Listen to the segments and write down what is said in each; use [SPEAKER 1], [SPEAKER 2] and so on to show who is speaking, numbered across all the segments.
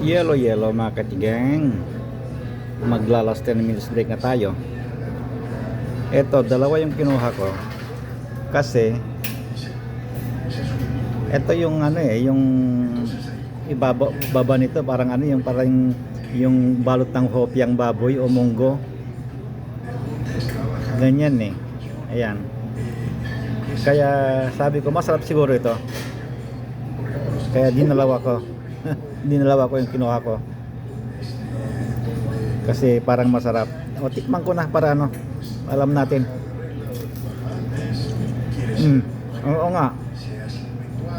[SPEAKER 1] Yellow yellow mga katigang. Maglalas 10 minutes break na tayo. Ito, dalawa yung kinuha ko. Kasi ito yung ano eh, yung ibaba baba nito parang ano yung parang yung balot ng hopyang baboy o munggo. Ganyan eh. Ayan. Kaya sabi ko masarap siguro ito. Kaya dinalawa ko. Dinalawa ko yung kinuha ko. Kasi parang masarap. O tikman ko na para ano, alam natin. Mm. Oo nga.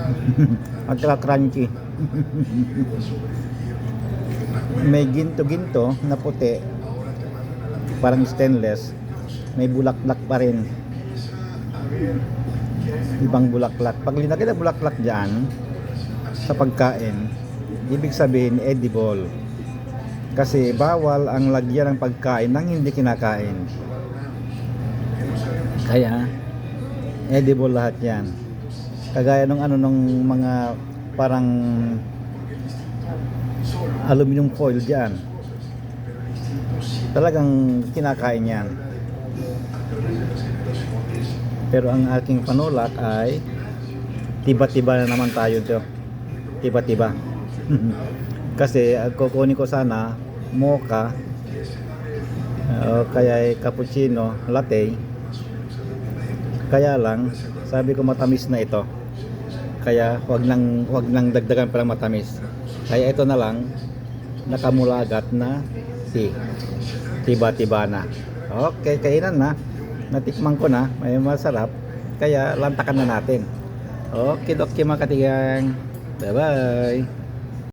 [SPEAKER 1] At saka crunchy. May ginto-ginto na puti. Parang stainless. May bulaklak pa rin. Ibang bulaklak. Pag linagay na bulaklak dyan, sa pagkain, ibig sabihin edible. Kasi bawal ang lagyan ng pagkain ng hindi kinakain. Kaya, edible lahat yan. Kagaya nung ano nung mga parang aluminum foil dyan. Talagang kinakain yan. Pero ang aking panulak ay tiba-tiba na naman tayo to. Tiba-tiba. Kasi ang kukunin ko sana mocha o kaya ay cappuccino, latte. Kaya lang, sabi ko matamis na ito. Kaya wag nang wag nang dagdagan pa ng matamis. Kaya ito na lang nakamulagat na si tiba-tiba na. Okay, kainan na. Natikman ko na, may masarap. Kaya lantakan na natin. Okay, okay mga katigang. Bye-bye.